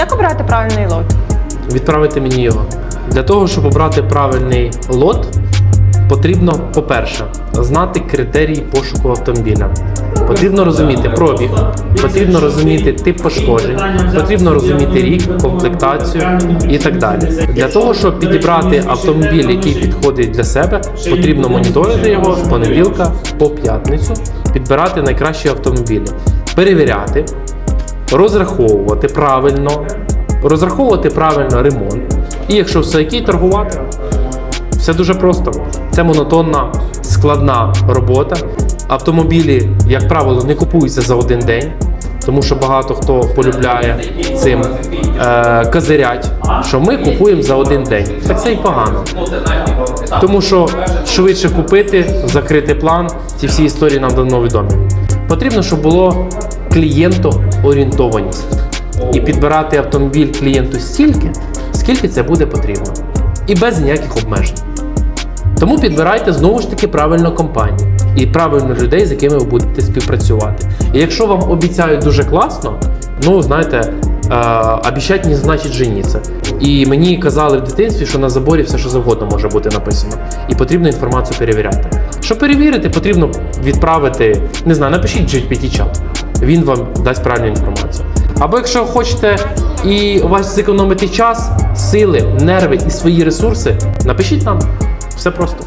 Як обрати правильний лот? Відправити мені його. Для того, щоб обрати правильний лот, потрібно, по-перше, знати критерії пошуку автомобіля. Потрібно розуміти пробіг, потрібно розуміти тип пошкоджень, потрібно розуміти рік, комплектацію і так далі. Для того, щоб підібрати автомобіль, який підходить для себе, потрібно моніторити його з понеділка по п'ятницю, підбирати найкращі автомобілі, перевіряти, розраховувати правильно, розраховувати правильно ремонт. І якщо все окей, торгувати. Все дуже просто. Це монотонна, складна робота. Автомобілі, як правило, не купуються за один день, тому що багато хто полюбляє цим е, козирять, що ми купуємо за один день. Так це і погано. Тому що швидше купити, закрити план, ці всі історії нам давно відомі. Потрібно, щоб було клієнтоорієнтованість і підбирати автомобіль клієнту стільки, скільки це буде потрібно, і без ніяких обмежень. Тому підбирайте знову ж таки правильну компанію і правильно людей, з якими ви будете співпрацювати. І якщо вам обіцяють дуже класно, ну знаєте, е, обіцять не значить женіться. І мені казали в дитинстві, що на заборі все, що завгодно може бути написано, і потрібно інформацію перевіряти. Щоб перевірити, потрібно відправити, не знаю, напишіть GPT-чат. Він вам дасть правильну інформацію. Або якщо хочете і у вас зекономити час, сили, нерви і свої ресурси, напишіть нам. Все просто.